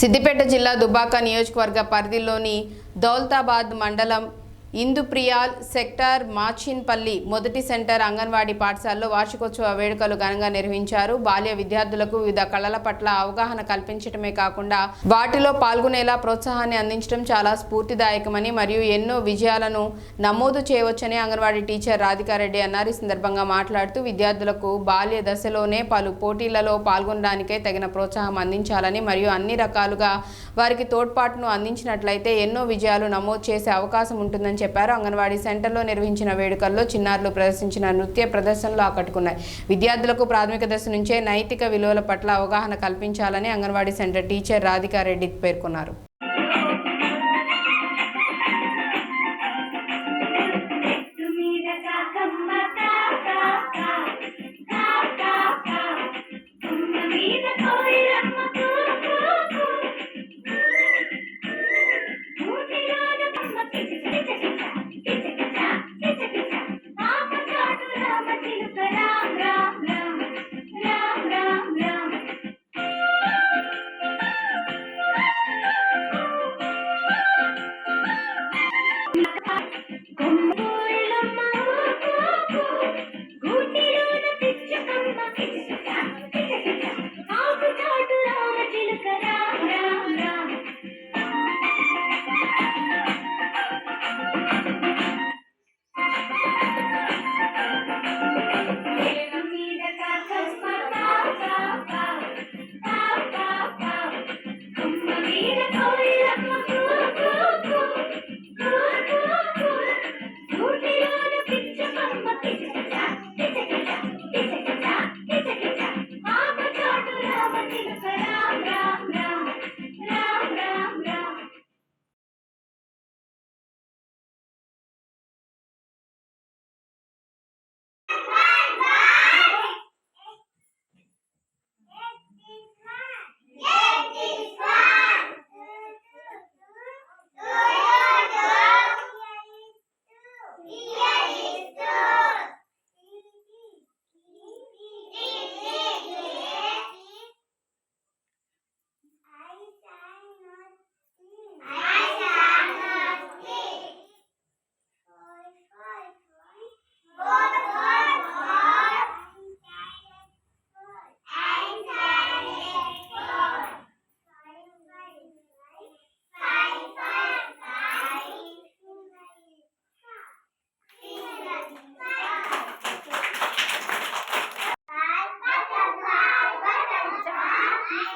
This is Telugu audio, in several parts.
సిద్దిపేట జిల్లా దుబాక నియోజకవర్గ పరిధిలోని దౌల్తాబాద్ మండలం ఇందుప్రియాల్ సెక్టార్ మాచిన్పల్లి మొదటి సెంటర్ అంగన్వాడీ పాఠశాలలో వార్షికోత్సవ వేడుకలు ఘనంగా నిర్వహించారు. బాల్య విద్యార్థులకు వివిధ కళల పట్ల అవగాహన కల్పించడమే కాకుండా వాటిలో పాల్గొనేలా ప్రోత్సాహాన్ని అందించడం చాలా స్ఫూర్తిదాయకమని మరియు ఎన్నో విజయాలను నమోదు చేయవచ్చని అంగన్వాడీ టీచర్ రాధికారెడ్డి అన్నారు. ఈ సందర్భంగా మాట్లాడుతూ విద్యార్థులకు బాల్య దశలోనే పలు పోటీలలో పాల్గొనడానికే తగిన ప్రోత్సాహం అందించాలని మరియు అన్ని రకాలుగా వారికి తోడ్పాటును అందించినట్లయితే ఎన్నో విజయాలు నమోదు చేసే అవకాశం ఉంటుందని చెప్పారు. అంగన్వాడీ సెంటర్లో నిర్వహించిన వేడుకల్లో చిన్నారులు ప్రదర్శించిన నృత్య ప్రదర్శనలు ఆకట్టుకున్నాయి. విద్యార్థులకు ప్రాథమిక దశ నుంచే నైతిక విలువల పట్ల అవగాహన కల్పించాలని అంగన్వాడీ సెంటర్ టీచర్ రాధికారెడ్డి పేర్కొన్నారు. Butterfly.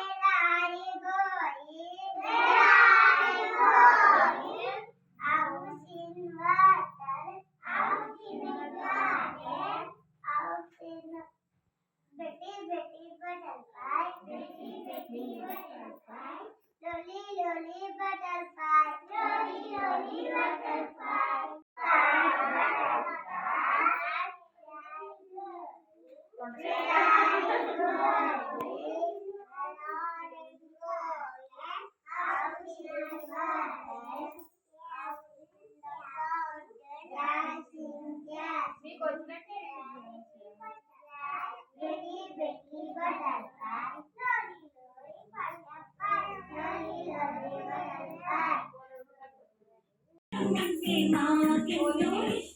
Lolly, Lolly, butterfly. Lolly, Lolly, butterfly.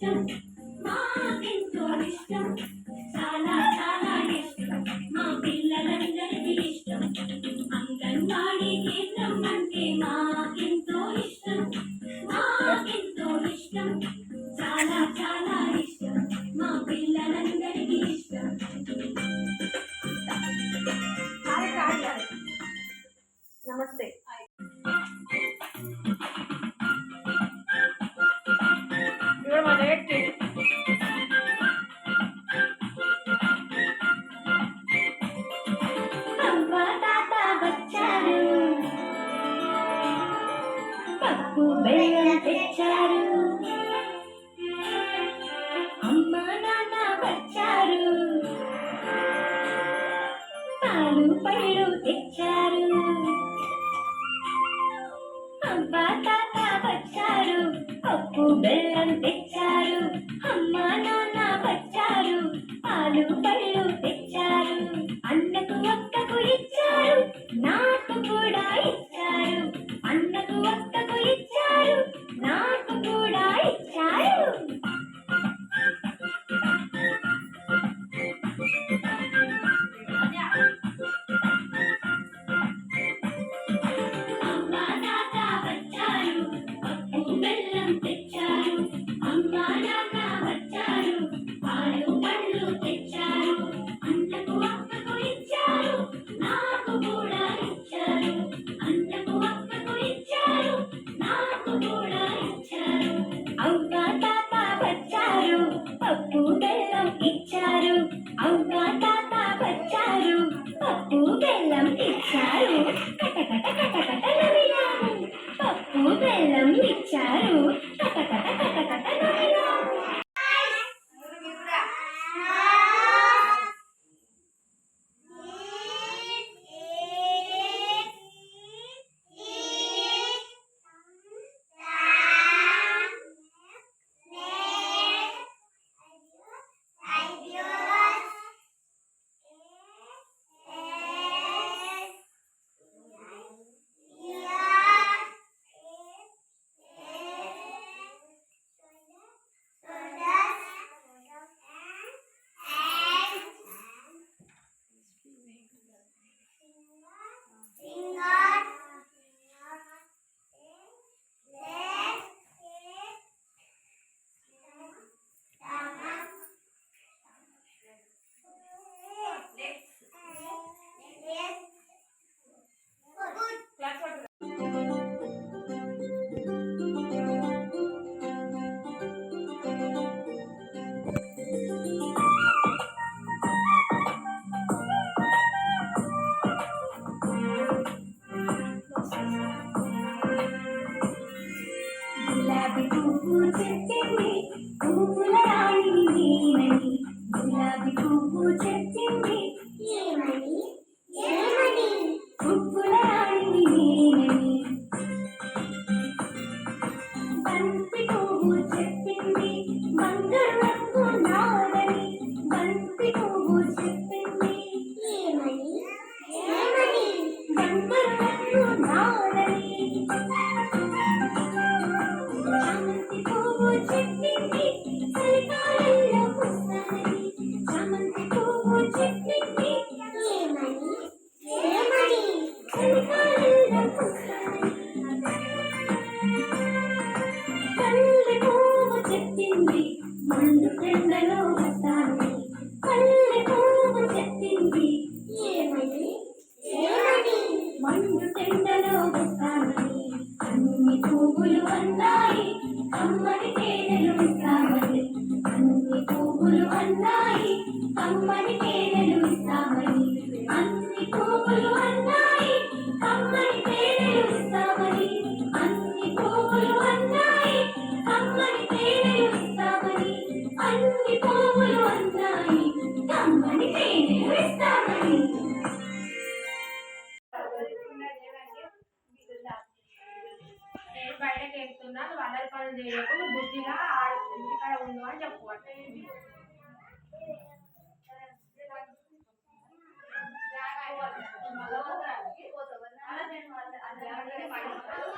system బెల్లం తెచ్చారు. అమ్మ నాన్న వచ్చారు. పాలు పళ్ళు మండు ఎండలో వస్తాను చెట్టు ఎక్కుతున్నా నువ్వు అల్లరి పనులు చేయకు నువ్వు బుద్ధిగా ఇంటికాడ ఉండు అని చెప్పు అలా నేను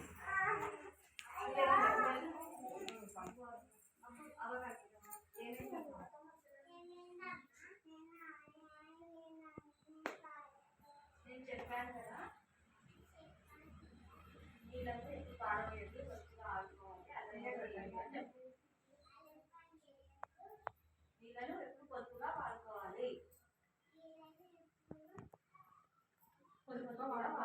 করা হয়